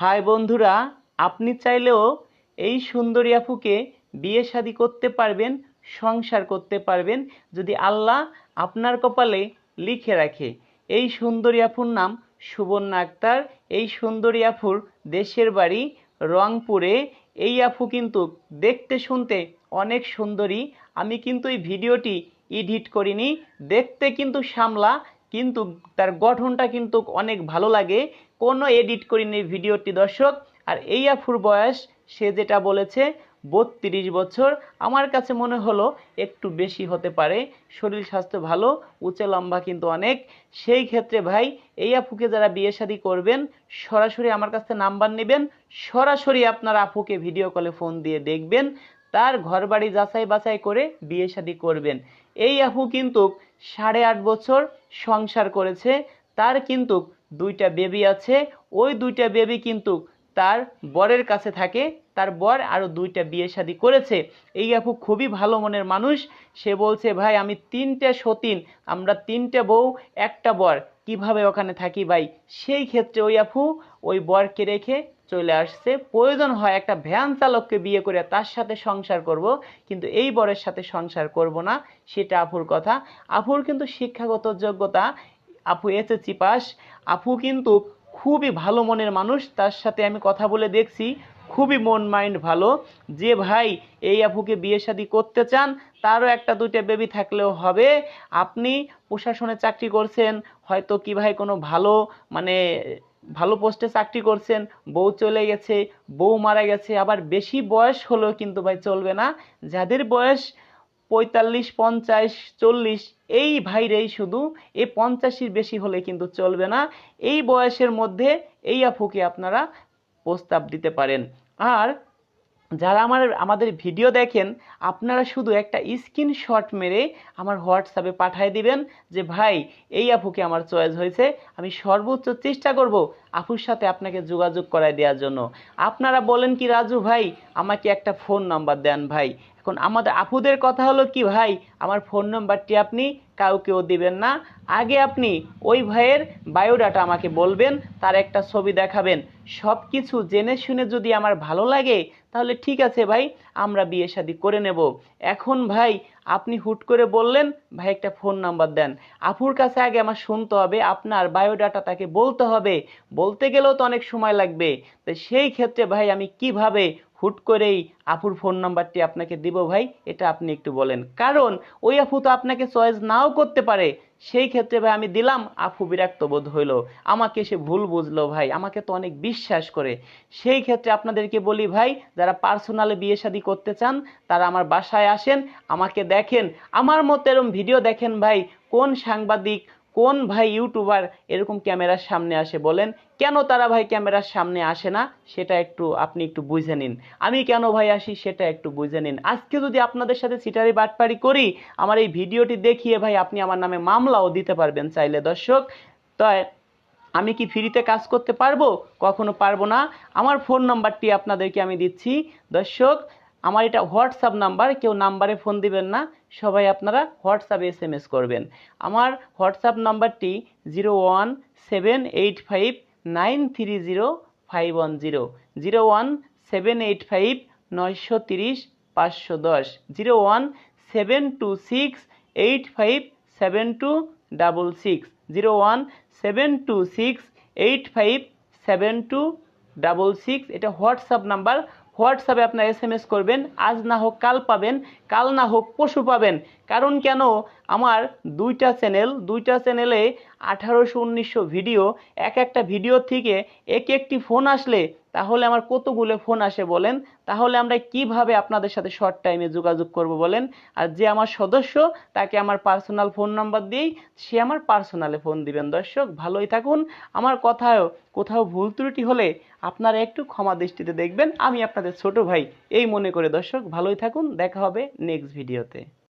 High বন্ধুরা, আপনি চাইলেও এই সুন্দরী আপুকে বিয়ে শাদী করতে পারবেন, সংসার করতে পারবেন, যদি আল্লাহ আপনার কপালে লিখে রাখে। এই সুন্দরী আপুর নাম সুবর্ণা আক্তার। এই সুন্দরী আপুর দেশের বাড়ি রংপুরে। এই আপু কিন্তু দেখতে শুনতে অনেক সুন্দরী। আমি কিন্তু এই ভিডিওটি এডিট করিনি। দেখতে কিন্তু সামলা, কিন্তু তার গঠনটা কিন্তু অনেক ভালো লাগে। কোনো এডিট করিনি ভিডিওটি, দর্শক। আর এই আফুর বয়স, সে যেটা বলেছে, বত্রিশ বছর। আমার কাছে মনে হলো একটু বেশি হতে পারে। শরীর স্বাস্থ্য ভালো, উঁচে লম্বা কিন্তু অনেক। সেই ক্ষেত্রে ভাই, এই আপুকে যারা বিয়ে শাদী করবেন, সরাসরি আমার কাছে নাম্বার নেবেন। সরাসরি আপনার আপুকে ভিডিও কলে ফোন দিয়ে দেখবেন। তার ঘর বাড়ি যাচাই বাছাই করে বিয়ে শাদী করবেন। এই আপু কিন্তু সাড়ে আট বছর সংসার করেছে। তার কিন্তু দুইটা বেবি আছে, ওই দুইটা বেবি কিন্তু তার বরের কাছে থাকে, তার বর আরও দুইটা বিয়ে শাদী করেছে। এই আপু খুবই ভালো মনের মানুষ, সে বলছে, ভাই, আমি তিনটে সতীন, আমরা তিনটে বউ, একটা বর, কীভাবে ওখানে থাকি ভাই? সেই ক্ষেত্রে ওই আপু ওই বরকে রেখে চলে আসছে। প্রয়োজন হয় একটা ভ্যান চালককে বিয়ে করে তার সাথে সংসার করব, কিন্তু এই বরের সাথে সংসার করব না, সেটা আপুর কথা। আপুর কিন্তু শিক্ষাগত যোগ্যতা আপু এসএসসি পাস। আপু কিন্তু খুবই ভালো মনের মানুষ, তার সাথে আমি কথা বলে দেখছি, খুবই মন মাইন্ড ভালো। যে ভাই এই আপুকে বিয়ে শাদী করতে চান, তারও একটা দুইটা বেবি থাকলেও হবে। আপনি প্রশাসনে চাকরি করছেন, হয়তো কি ভাই কোনো ভালো মানে ভালো পোস্টে চাকরি করছেন, বউ চলে গেছে, বউ মারা গেছে, আবার বেশি বয়স হলেও কিন্তু ভাই চলবে না। যাদের বয়স পঁয়তাল্লিশ, পঞ্চাশ, চল্লিশ, এই ভাইরেই শুধু এই পঞ্চাশির বেশি হলে কিন্তু চলবে না। এই বয়সের মধ্যে এই আপুকে আপনারা প্রস্তাব দিতে পারেন। আর যারা আমার, আমাদের ভিডিও দেখেন, আপনারা শুধু একটা স্ক্রিনশট মেরে আমার হোয়াটসঅ্যাপে পাঠিয়ে দিবেন যে, ভাই, এই আপুকে আমার চয়েস হয়েছে। আমি সর্বোচ্চ চেষ্টা করব আপুর সাথে আপনাকে যোগাযোগ করায় দেওয়ার জন্য। আপনারা বলেন কি, রাজু ভাই, আমাকে একটা ফোন নাম্বার দেন ভাই। এখন আমাদের আপুদের কথা হলো কি, ভাই? আমার ফোন নাম্বারটি আপনি কাউকেও দিবেন না। আগে আপনি ওই ভাইয়ের বায়োডাটা আমাকে বলবেন, তার একটা ছবি দেখাবেন। সব কিছু জেনে শুনে যদি আমার ভালো লাগে, তাহলে ঠিক আছে ভাই, আমরা বিয়ে শাদি করে নেব। এখন ভাই, আপনি হুট করে বললেন, ভাই একটা ফোন নাম্বার দেন। আপুর কাছে আগে আমার শুনতে হবে, আপনার বায়োডাটা তাকে বলতে হবে। বলতে গেলেও তো অনেক সময় লাগবে। তো সেই ক্ষেত্রে ভাই আমি কীভাবে হুট করেই আপুর ফোন নাম্বারটি আপনাকে দিব ভাই, এটা আপনি একটু বলেন। কারণ ওই আপু তো আপনাকে চয়েস নাও করতে পারে। সেই ক্ষেত্রে ভাই আমি দিলাম, আপু বিরক্ত বোধ হইল। আমাকে সে ভুল বুঝলো ভাই, আমাকে তো অনেক বিশ্বাস করে। সেই ক্ষেত্রে আপনাদেরকে বলি ভাই, যারা পার্সোনালে বিয়ে শাদী করতে চান, তারা আমার বাসায় আসেন, আমাকে দেখেন। আমার মতো এরকম ভিডিও দেখেন ভাই, কোন সাংবাদিক কোন ভাই ইউটিউবার এরকম ক্যামেরার সামনে আসে বলেন, কেন তারা ভাই ক্যামেরার সামনে আসে না? সেটা একটু আপনি একটু বুঝে নিন। আমি কেন ভাই আসি সেটা একটু বুঝে নিন। আজকে যদি আপনাদের সাথে সিটারি বাটপারি করি, আমার এই ভিডিওটি দেখিয়ে ভাই আপনি আমার নামে মামলাও দিতে পারবেন চাইলে দর্শক। তাই আমি কি ফ্রিতে কাজ করতে পারব? কখনো পারব না। আমার ফোন নাম্বারটি আপনাদেরকে আমি দিচ্ছি। দর্শক আমার এটা হোয়াটসঅ্যাপ নাম্বার, কেউ নাম্বারে ফোন দিবেন না, সবাই আপনারা হোয়াটসঅ্যাপে এস এম এস করবেন। আমার হোয়াটসঅ্যাপ নাম্বারটি zero one seven eight five nine three zero five one zero zero one seven eight five নয়শো তিরিশ পাঁচশো দশ, zero one seven two six eight five seven two double six, zero one seven two six eight five seven two double six, এটা WhatsApp number. হোয়াটসঅ্যাপে আপনার S করবেন, আজ না হোক কাল পাবেন, কাল না হোক পশু পাবেন। কারণ কেন? আমার দুইটা চ্যানেল, দুইটা চ্যানেলে আঠারোশো, উনিশশো ভিডিও, এক একটা ভিডিও থেকে এক একটি ফোন আসলে তাহলে আমার কতগুলো ফোন আসে বলেন? তাহলে আমরা কীভাবে আপনাদের সাথে শর্ট টাইমে যোগাযোগ করব বলেন? আর যে আমার সদস্য, তাকে আমার পার্সোনাল ফোন নাম্বার দিয়েই সে আমার পার্সোনালে ফোন দিবেন। দর্শক, ভালোই থাকুন। আমার কথায়ও কোথাও ভুল ত্রুটি হলে আপনারা একটু ক্ষমা দৃষ্টিতে দেখবেন। আমি আপনাদের ছোট ভাই, এই মনে করে দর্শক, ভালোই থাকুন। দেখা হবে নেক্সট ভিডিওতে